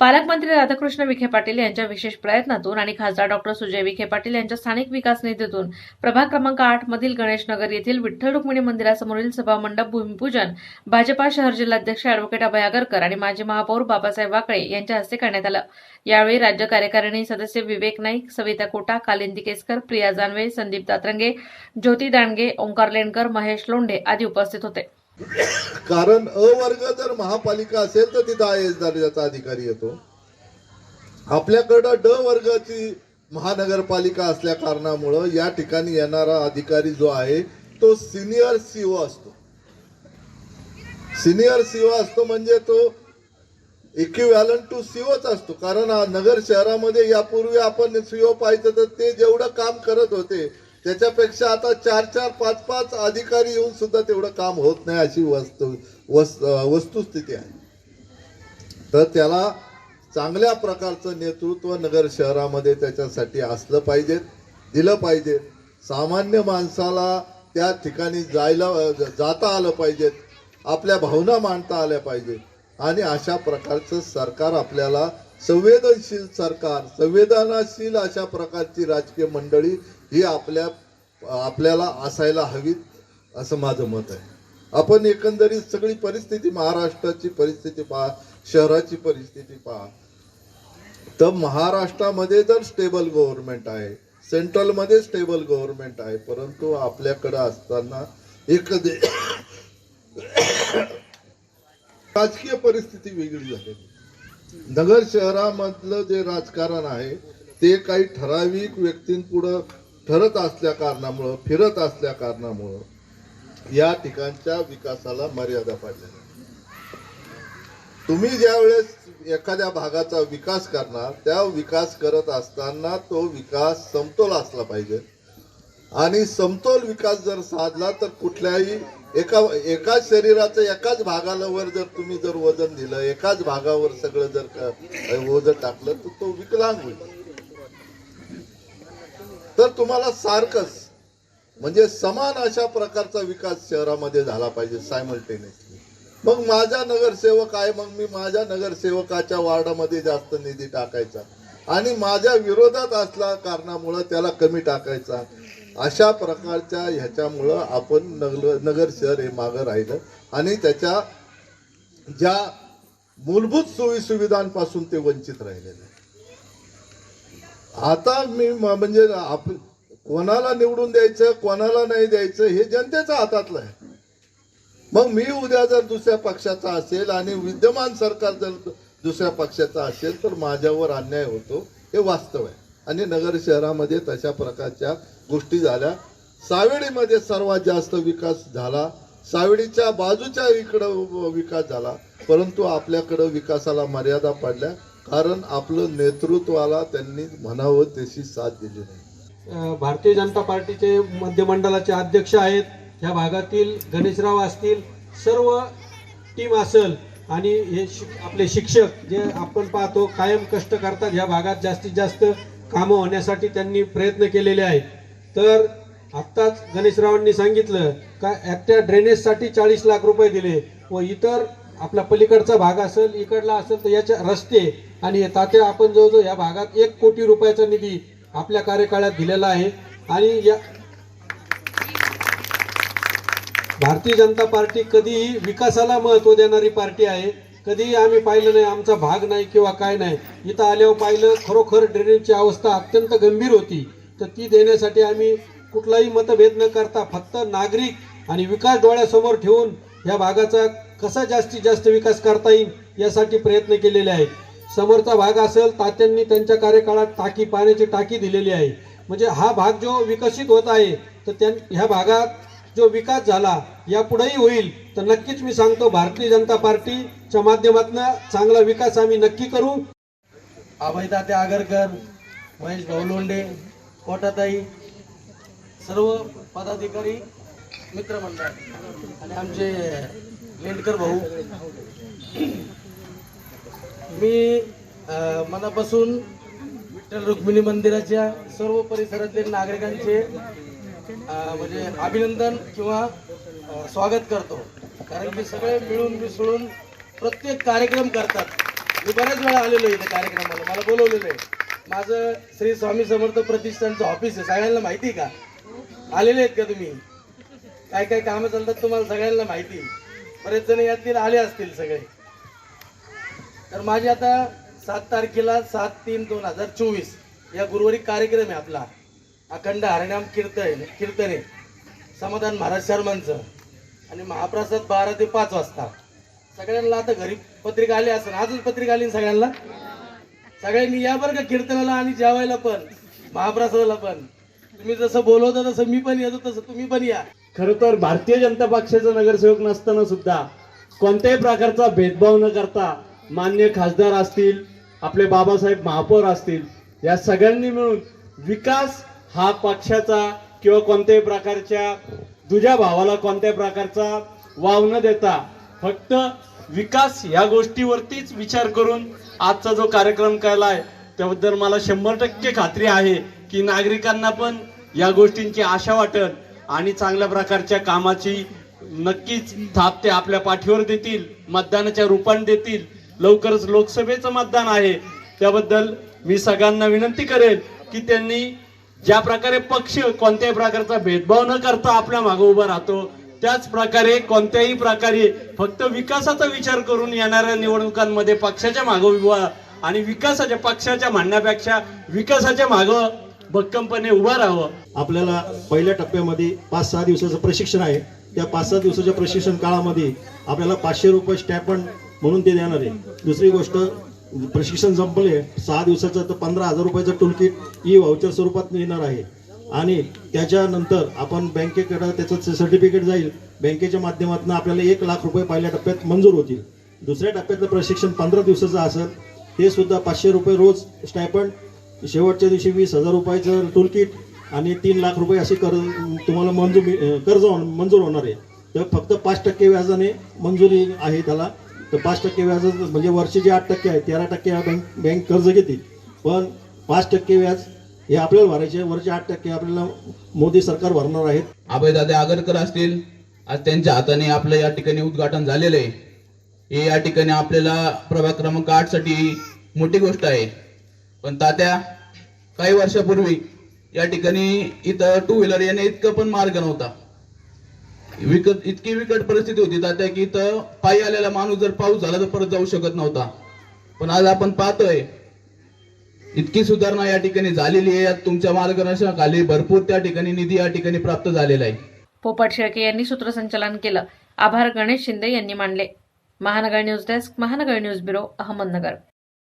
पालकमंत्री राधाकृष्ण विखे पाटील यांच्या विशेष प्रयत्नातून आणि खासदार डॉक्टर सुजय विखे पाटील यांच्या स्थानिक विकास निधीतून प्रभाग क्रमांक आठ मधील गणेश नगर येथील विठ्ठल रुक्मिणी मंदिरासमोरील सभामंडप भूमिपूजन भाजपा शहर जिल्हाध्यक्ष अॅडव्होकेट अभय आगरकर आणि माजी महापौर बाबासाहेब वाकळे यांच्या हस्ते करण्यात आलं. यावेळी राज्य कार्यकारिणी सदस्य विवेक नाईक सविता कोटा कालिंदी केसकर प्रिया जानवे संदीप दातरंगे ज्योती दांडगे ओंकार लेणकर महेश लोंढे आदी उपस्थित होते. कारण अ वर्ग जर महापालिका असेल तर तिथं आय एस दर्जाचा अधिकारी येतो. आपल्याकडं ड वर्गाची महानगरपालिका असल्या कारणामुळं या ठिकाणी येणारा अधिकारी जो आहे तो सिनियर सीओ असतो. सिनियर सीओ असतो म्हणजे तो इक्विव्हॅलंट टू सीओच असतो. कारण नगर शहरामध्ये यापूर्वी आपण सीओ पाहिजे तर ते जेवढं काम करत होते त्याच्यापेक्षा आता चार चार पाच पाच अधिकारी येऊन सुद्धा तेवढं काम होत नाही अशी वस्तू वस् वस्तुस्थिती आहे. तर त्याला चांगल्या प्रकारचं नेतृत्व नगर शहरामध्ये त्याच्यासाठी असलं पाहिजे दिलं पाहिजे. सामान्य माणसाला त्या ठिकाणी जायला जाता आलं पाहिजेत आपल्या भावना मांडता आल्या पाहिजे. आणि अशा प्रकारचं सरकार आपल्याला संवेदनशील सरकार संवेदनाशील अशा प्रकारची राजकीय मंडळी ही आपल्या आपल्याला असायला हवीत असं माझं मत आहे. आपण एकंदरीत सगळी परिस्थिती महाराष्ट्राची परिस्थिती पहा शहराची परिस्थिती पहा. तर महाराष्ट्रामध्ये तर स्टेबल गव्हर्नमेंट आहे. सेंट्रलमध्ये स्टेबल गव्हर्नमेंट आहे. परंतु आपल्याकडं असताना एक राजकीय परिस्थिती वेगळी झालेली नगर शहरामधलं जे राजकारण आहे ते काही ठराविक व्यक्तींपुढं ठरत असल्या कारणामुळं फिरत असल्या कारणामुळं या ठिकाणच्या विकासाला मर्यादा पडल्या तुम्ही ज्या वेळेस एखाद्या भागाचा विकास करणार त्या विकास करत असताना तो विकास समतोल असला पाहिजे. आणि समतोल विकास जर साधला तर कुठल्याही एका एकाच शरीराचं एकाच भागाला वर जर तुम्ही जर वजन दिलं एकाच भागावर सगळं जर वजन टाकलं तर तो विकलांग होईल. तर तुम्हाला सारखंच. म्हणजे समान अशा प्रकारचा विकास शहरामध्ये झाला पाहिजे सायमल्टेनियसली मग माझा नगरसेवक आहे मग मी माझ्या नगरसेवकाच्या वार्डामध्ये जास्त निधी टाकायचा. आणि माझ्या विरोधात असल्या कारणामुळं त्याला कमी टाकायचा. अशा प्रकारच्या ह्याच्यामुळं आपण नगर नगर शहर हे मागं राहिलं. आणि त्याच्या ज्या मूलभूत सोयी सुविधांपासून ते वंचित राहिलेलं. आहे. आता मी म्हणजे आप कोणाला निवडून द्यायचं कोणाला नाही द्यायचं हे जनतेच्या हातातलं आहे. मग मी उद्या जर दुसऱ्या पक्षाचा असेल आणि विद्यमान सरकार जर दुसऱ्या पक्षाचा असेल तर माझ्यावर अन्याय होतो हे वास्तव आहे. आणि नगर शहरामध्ये तशा प्रकारच्या गोष्टी झाल्या. सावेडीमध्ये सर्वात जास्त विकास झाला. सावेडीच्या बाजूच्या इकडं विकास झाला. परंतु आपल्याकडं विकासाला मर्यादा पडल्या. कारण आपलं नेतृत्वाला त्यांनी म्हणावं तशी साथ दिली नाही. भारतीय जनता पार्टीचे मध्यमंडळाचे अध्यक्ष आहेत. ह्या भागातील गणेशराव असतील सर्व टीम असेल आणि हे शिक आपले शिक्षक जे आपण पाहतो कायम कष्ट करतात ह्या भागात जास्तीत जास्त कामं होण्यासाठी त्यांनी प्रयत्न केलेले आहेत. तर आत्ताच गणेशरावांनी सांगितलं का एकट्या ड्रेनेजसाठी चाळीस लाख रुपये दिले व इतर आपला पलीकडचा भाग असेल इकडला असेल तर याच्या रस्ते आणि तात्या आपण जवळजवळ या भागात एक कोटी रुपयाचा निधी आपल्या कार्यकाळात दिलेला आहे. आणि या भारतीय जनता पार्टी कधीही विकासाला महत्त्व देणारी पार्टी आहे. कधीही आम्ही पाहिलं नाही आमचा भाग नाही किंवा काय नाही. इथं आल्यावर पाहिलं खरोखर ड्रेनेजची अवस्था अत्यंत गंभीर होती. तर ती देण्यासाठी आम्ही कुठलाही मतभेद न करता फक्त नागरिक आणि विकास डोळ्यासमोर ठेवून या भागाचा कसा जास्तीत जास्त विकास करता येईल यासाठी प्रयत्न केलेले आहेत. समोरचा भाग असेल तात्यांनी त्यांच्या कार्यकाळात टाकी पाण्याची टाकी दिलेली आहे. म्हणजे हा भाग जो विकसित होत आहे तर त्या ह्या भागात जो विकास झाला यापुढेही होईल. तर नक्कीच मी सांगतो भारतीय जनता पार्टीच्या माध्यमातून चांगला विकास आम्ही नक्की करू. अभयदाते आगरकर महेश भाऊ लोंडे कोटाताई सर्व पदाधिकारी मित्रमंडळ आणि आमचे मेंढकर भाऊ. मी मनापासून विठ्ठल रुक्मिणी मंदिराच्या सर्व परिसरातील नागरिकांचे म्हणजे अभिनंदन किंवा स्वागत करतो. कारण की सगळे मिळून मिसळून प्रत्येक कार्यक्रम करतात. मी बऱ्याच वेळा आलेलो आहे इथे कार्यक्रमाला. मला बोलवलेलं आहे. माझं श्री स्वामी समर्थ प्रतिष्ठानचं ऑफिस आहे. सगळ्यांना माहिती आहे का? आलेले आहेत का तुम्ही? काय काय कामं चालतात तुम्हाला सगळ्यांना माहिती आहे. बरेच जण यातील आले असतील सगळे. तर माझी आता सात तारखेला सात तीन दोन हजार चोवीस या गुरुवारी कार्यक्रम आहे आपला. अखंड हरिणाम कीर्तन कीर्तने समाधान महाराज शर्मांचं आणि महाप्रसाद बारा ते पाच वाजता. सगळ्यांना आता घरी पत्रिका आली असेल आजच पत्रिका आली सगळ्यांना? सगळ्यांनी या बरं का कीर्तनाला आणि जेवायला पण महाप्रसादाला पण. तुम्ही जसं बोलवता तसं मी पण येतो तसं तुम्ही पण या. खरं तर भारतीय जनता पक्षाचा नगरसेवक नसताना सुद्धा कोणत्याही प्रकारचा भेदभाव न करता मान्य खासदार असतील आपले बाबासाहेब महापौर असतील या सगळ्यांनी मिळून विकास हा पक्षाचा किंवा कोणत्याही प्रकारच्या दुजा भावाला कोणत्याही प्रकारचा वाव न देता फक्त विकास या गोष्टीवरतीच विचार करून आजचा जो कार्यक्रम केलाय त्याबद्दल मला शंभर टक्के खात्री आहे की नागरिकांना पण या गोष्टींची आशा वाटत आणि चांगल्या प्रकारच्या कामाची नक्कीच थाप ते आपल्या पाठीवर देतील मतदानाच्या रूपाने देतील. लवकरच लोकसभेचं मतदान आहे. त्याबद्दल मी सगळ्यांना विनंती करेल की त्यांनी ज्या प्रकारे पक्ष कोणत्याही प्रकारचा भेदभाव न करता आपल्या मागे उभा राहतो त्याच प्रकारे कोणत्याही प्रकारे फक्त विकासाचा विचार करून येणाऱ्या निवडणुकांमध्ये पक्षाच्या मागं उभा आणि विकासाच्या पक्षाच्या म्हणण्यापेक्षा विकासाच्या मागं भक्कमपणे उभा राहावं. आपल्याला पहिल्या टप्प्यामध्ये पाच सहा दिवसाचं प्रशिक्षण आहे. त्या पाच सहा दिवसाच्या प्रशिक्षण काळामध्ये आपल्याला पाचशे रुपये स्टॅपन म्हणून ते देणार आहे. दुसरी गोष्ट प्रशिक्षण संपले सहा दिवसाचं तर पंधरा हजार रुपयाचं टूलकिट ई व्हाउचर स्वरूपात मिळणार आहे. आणि त्याच्यानंतर आपण बँकेकडं त्याचं सर्टिफिकेट जाईल. बँकेच्या माध्यमातून आपल्याला एक लाख रुपये पहिल्या टप्प्यात मंजूर होतील. दुसऱ्या टप्प्यातलं प्रशिक्षण पंधरा दिवसाचं असेल ते सुद्धा पाचशे रुपये रोज स्टायपंड शेवटच्या दिवशी वीस हजार रुपयाचं टूलकिट आणि तीन लाख रुपये असे कर तुम्हाला मंजूर कर्ज मंजूर होणार आहे. तर फक्त पाच टक्के व्याजाने मंजुरी आहे त्याला. तर पाच टक्के व्याज म्हणजे वर्षी जे आठ टक्के आहे तेरा टक्के हा बँक बँक कर्ज घेतील. पण पाच टक्के व्याज हे आपल्याला भरायचे आहे. वरचे आठ टक्के आपल्याला मोदी सरकार भरणार आहेत. अभयदादा आगरकर असतील आज त्यांच्या हाताने आपलं या ठिकाणी उद्घाटन झालेलं आहे. हे या ठिकाणी आपल्याला प्रभाग क्रमांक आठसाठी मोठी गोष्ट आहे. पण तात्या काही वर्षापूर्वी या ठिकाणी इथं टू व्हीलर येणे इतकं पण मार्ग नव्हता. विकट इतकी विकट परिस्थिती होती तात्या की इथं पायी आलेला माणूस जर पाऊस झाला तर परत जाऊ शकत नव्हता. पण आज आपण पाहतोय इतकी सुधारणा या ठिकाणी झालेली आहे. तुमच्या मार्गदर्शनाखाली भरपूर त्या ठिकाणी निधी या ठिकाणी प्राप्त झालेला आहे. पोपट शेळके यांनी सूत्रसंचालन केलं. आभार गणेश शिंदे यांनी मानले Mahanagar news desk Mahanagar news bureau Ahmednagar.